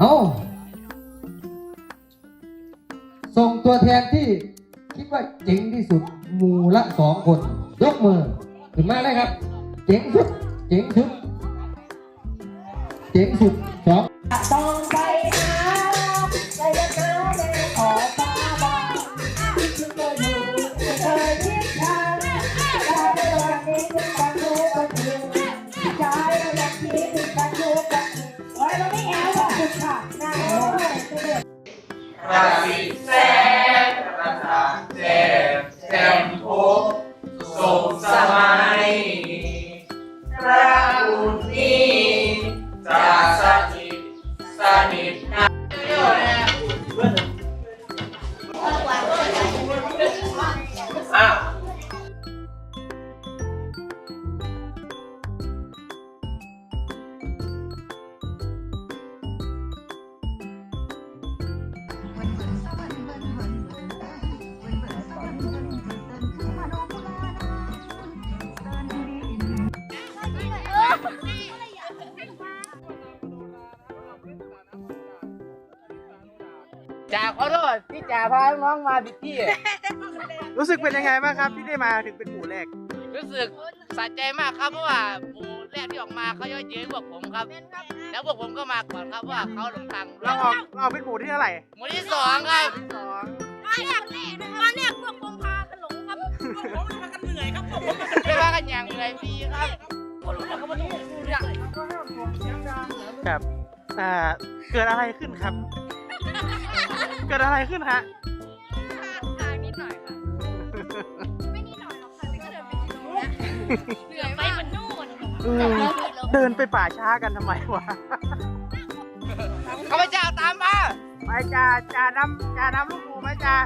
เอาส่งตัวแทนที่คิดว่าเจ๋งที่สุดหมู่ละสองคน ยกมือถึงมาเลยครับ เจ๋งสุด เจ๋งสุด เจ๋งสุดสองต้องไป ส จ่าขอโทษที่จ่าพาน้องมาผิดที่ รู้สึกเป็นยังไงบ้างครับที่ได้มาถึงเป็นหมู่แรก รู้สึกสะใจมากครับเพราะว่าหมู่แรกที่ออกมาเขาเยอะเย้ยพวกผมครับ แล้วพวกผมก็มาก่อนครับเพราะว่าเขาหลงทางเราออกเราออกเป็นหมู่ที่เท่าไหร่หมู่ที่สองครับสองตอนแรกตอนแรกพวกผมพากันหลงครับไม่ว่ากันอย่างไรพี่ครับคนรู้แล้วก็มาดูเรื่องครับอ่าเกิดอะไรขึ้นครับ เกิดอะไรขึ้นฮะ ทางนิดหน่อยค่ะ ไม่นิดหน่อยหรอกค่ะแต่ก็เดินไปถึงนู้นนะเหนื่อยไปมันนู่นอืมเดินไปป่าช้ากันทำไมวะข้าพเจ้าตามมาไปจ่าจ่านำจ่านำลูกหมูไหมจ่า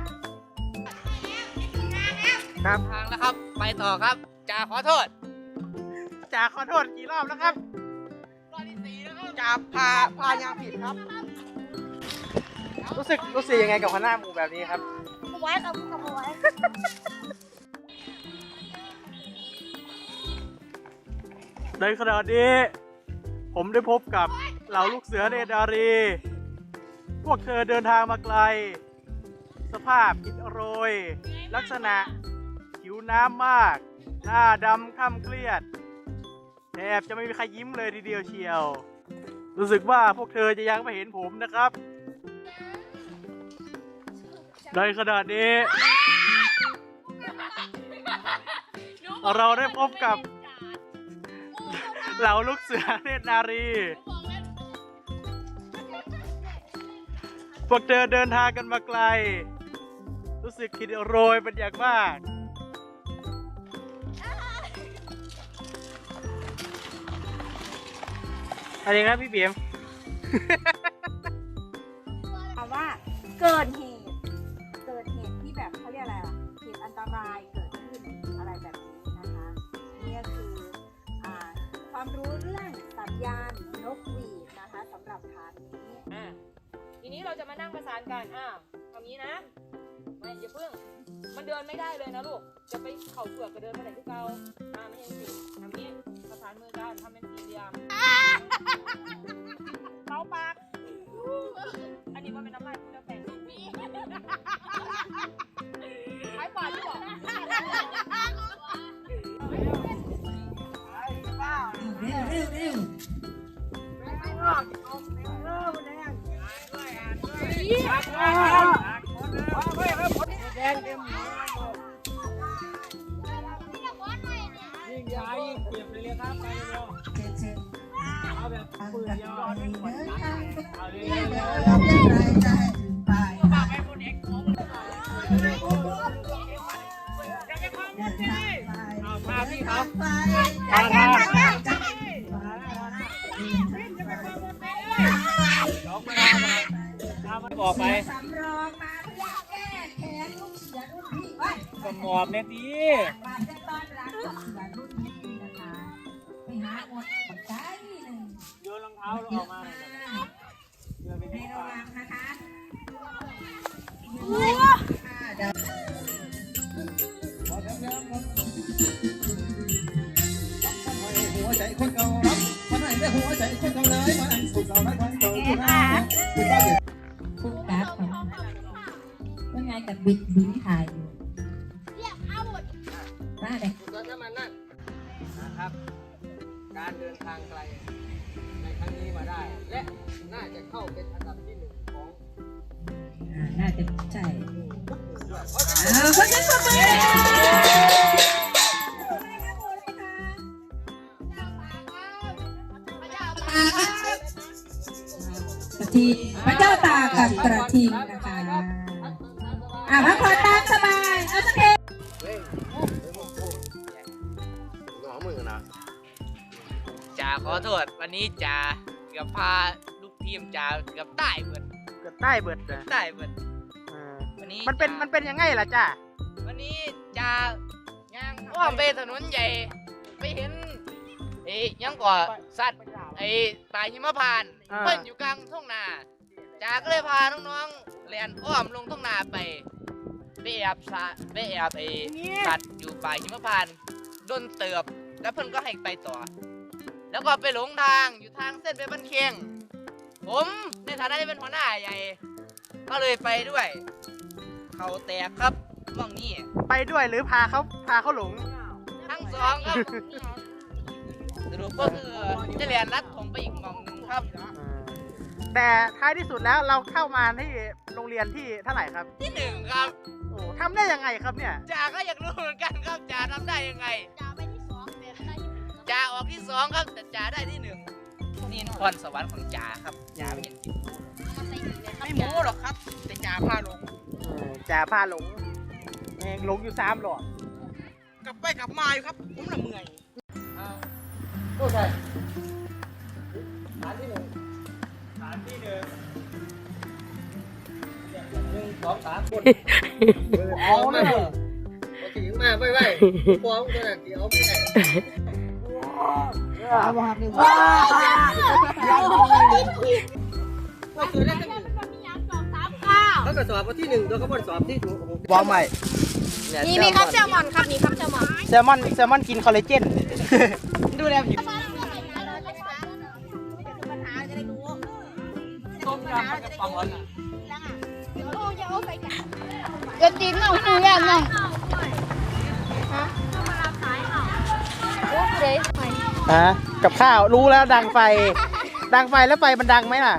ครับทางแล้วครับ ไปต่อครับจ่าขอโทษจ่าขอโทษกี่รอบแล้วครับรอบที่สี่แล้วครับจ่าพาพายางผิดครับ รู้สึกรู้สึกยังไงกับหัวหน้าหมู่แบบนี้ครับ ไว้ครับกับไว้ในขณะนี้ ผมได้พบกับเหล่าลูกเสือเนตรนารี พวกเธอเดินทางมาไกล สภาพอิดโรย ลักษณะผิวน้ำมาก หน้าดำค่ำเครียดแทบจะไม่มีใครยิ้มเลยทีเดียวเชียว รู้สึกว่าพวกเธอจะยังไม่เห็นผมนะครับ ในขณะนี้ เราได้พบกับ เหล่าลูกเสือเนตรนารี พวกเธอเดินทางกันมาไกล รู้สึกคิดโรยเป็นอย่างมาก อะไรนะพี่เบียม นี้เราจะมานั่งประสานกันอ่าทำนี้นะไม่อย่าเพิ่ง มันเดินไม่ได้เลยนะลูก จะไปเข่าเสือกกับเดินไปไหนที่เก่าอ่าไม่ใช่สิทำนี้ประสานมือกันทำเป็นสี่เหลี่ยมเตาปาก อันนี้ว่าเป็นน้ำลายคุณจะแต่งใช้ปากที่บอกมาพี่ค รับ บอกไปสำรองมาเพื่อแก้แค้นลูกเสือรุ่นพี่ไว้ก็หมอบเนี่ยดีมาจะต้อนรับลูกเสือรุ่นพี่นะคะไปหาอดปัจจัยหนึ่งโยนรองเท้าออกมา บบิดบินถ่ายอยู่ว่าเลยนะครับ การเดินทางไกล ในครั้งนี้มาได้ และน่าจะเข้าเป็นอันดับที่หนึ่งของอ่าน่าจะใช่ด้วยอ่าคนนั้นก็มาระทิงพระเจ้าตากกับกระทิงนะคะ อ่าพักผ่อนตามสบายเอาสักเพลงหนอมือนะจ่าขอโทษวันนี้จ่าเกือบพาลูกทีมจ่าเกือบตายเบิดเกิดใต้เบิดนะตายเบิดเออวันนี้มันเป็นจ่ามันเป็นยังไงล่ะจ้าวันนี้จ่าย่างอ้อมไปถนนใหญ่ไปเห็นไอ้ยังก่อสัตว์ไอ้ปลาหิมพานต์เพิ่นอยู่กลางทุ่งนาจ่าก็เลยพาน้องๆเรียนอ้อมลงทุ่งนาไป ไปแอบสะไปแอบไอ้สัตว์อยู่ป่าหิมพานต์โดนเติบ แล้วเพิ่นก็ให้ไปต่อ แล้วก็ไปหลงทางอยู่ทางเส้นไปบ้านเคียง ผมในฐานะที่เป็นหัวหน้าใหญ่ ก็เลยไปด้วย เขาแตกครับว่างนี้ไปด้วยหรือพาเขาพาเขาหลง ทั้งสองครับสรุปก็คือจะเรียนรัดผมไปอีกหมองหนึงครับแต่ท้ายที่สุดแล้วเราเข้ามาที่โรงเรียนที่เท่าไหร่ครับ ที่หนึ่งครับ โอ้ทำได้ยังไงครับเนี่ย จ่าก็อยากรู้เหมือนกันครับจ่าทำได้ยังไงจ่าออกที่สองครับแต่จ่าได้ที่หนึ่งนี่พรสวรรค์ของจ่าครับจ่าไม่เห็นไม่โม้หรอกครับแต่จ่าพาลงจ่าพาหลงเองหลงอยู่สามหลอดกลับไปกลับมาอยู่ครับผมละเมื่อยผู้ชายฐานที่หนึ่งฐานที่หนึ่ง หนึ่งสองสามคนเอาเลยพอถึงมาไว้ไว้ฟ้องตัวนั้นเดี๋ยวไม่ได้เอาหักหนึ่งก็คือได้ที่หนึ่งเขาก็สอบว่าที่หนึ่งตัวเขาบนสอบที่ถูกวางใหม่นี่มีครับแซลมอนครับนี่ครับแซลมอนแซลมอนแซลมอนกินคอลลาเจนดูแลผิว จะตีนน้องกูย่าน้องเจ๊ฮะกับข้าวรู้แล้วดังไฟ ดังไฟแล้วไฟมันดังไหมล่ะ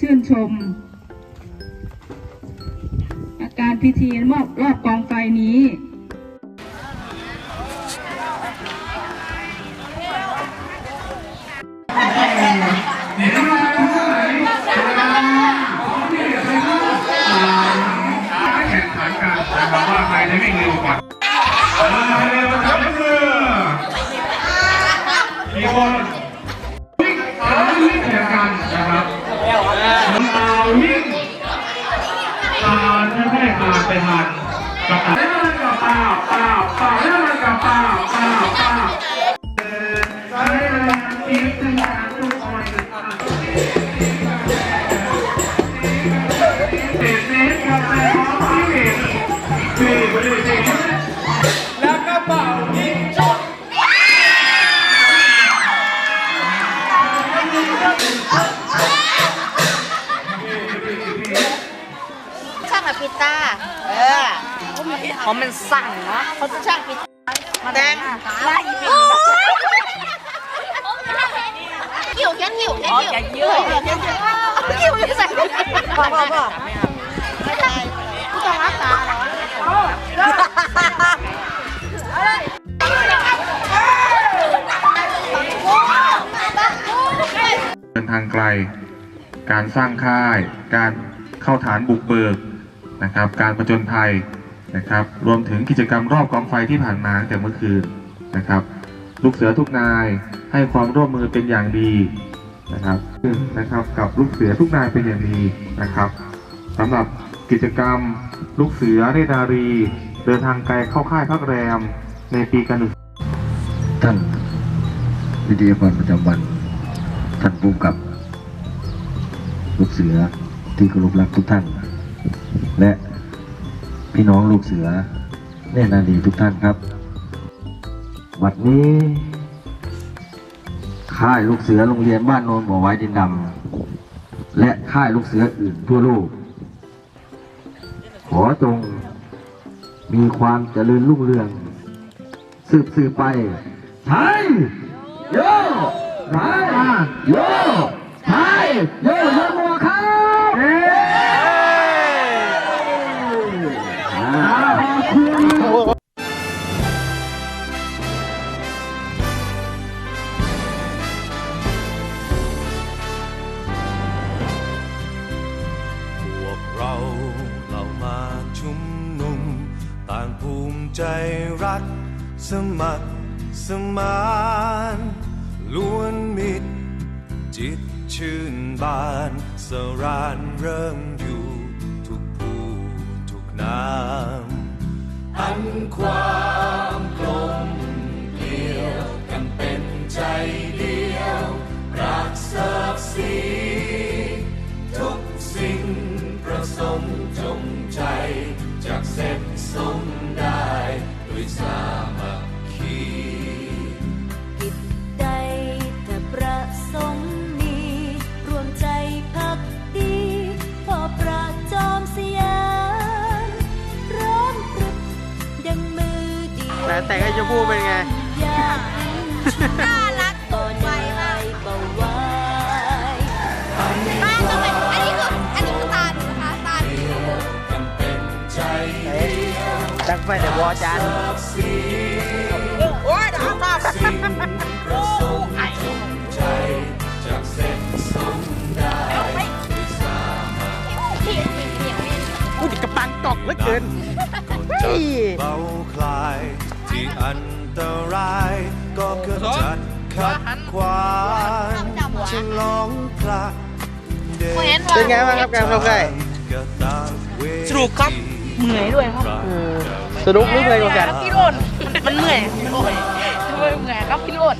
ชื่นชม อาการพิธีมอบรอบกองไฟนี้ กั เขามันสั่งนะเขาจะช่างปิตามาแดงไล่ยิงหิวแค่หิวแค่หิวหิวหิวใส่พ่อพ่อพ่อผู้ต้องรักษาเหรอเดินทางไกล การสร้างค่าย การเข้าฐานบุกเบิกนะครับ การประจนภัย นะครับ รวมถึงกิจกรรมรอบกองไฟที่ผ่านมาตั้งแต่เมื่อคืนนะครับ ลูกเสือทุกนายให้ความร่วมมือเป็นอย่างดีนะครับนะครับ กับลูกเสือทุกนายเป็นอย่างดีนะครับสำหรับกิจกรรมลูกเสือเรนารี เดินทางไกลเข้าค่ายพักแรมในปีการศึกษาท่านวิทยากรประจำวันท่านผู้กำกับ ลูกเสือที่เคารพรักทุกท่าน และ พี่น้องลูกเสือเนตรนารีทุกท่านครับ วัดนี้ ค่ายลูกเสือโรงเรียนบ้านโนนบ่อไว้ดินดำและค่ายลูกเสืออื่นทั่วโลก ขอจงมีความเจริญรุ่งเรือง สืบสืบไปไทยโยไทยโยไทยโยานล้วนมิตร จิตชื่นบานสรานเริ่มอยู่ทุกผู้ทุกนามอันความกลมเกลียวกันเป็นใจ ชมพู่เป็นไง น่ารักตกใจมากเบาไว้บ้านก็เป็นอันนี้คืออันนี้คือตาหนูนะคะตาหนูตั้งไฟแต่วอจานโอ้ยเดี๋ยวเอามาโอ้ยจากเส้นสมได้ด้วยสามัคคีพูดกระปังกอกเหลือเกินจะเบาคลายที่ อันตรายก็เกิดจัดขัดขวางฉลองพระเดชเป็นไงบ้างครับการเข้าค่ายสนุกครับเหนื่อยด้วยครับสนุกรู้เลยกว่ากันพี่โรนมันเหนื่อยโอ้ยเหนื่อยครับพี่โรน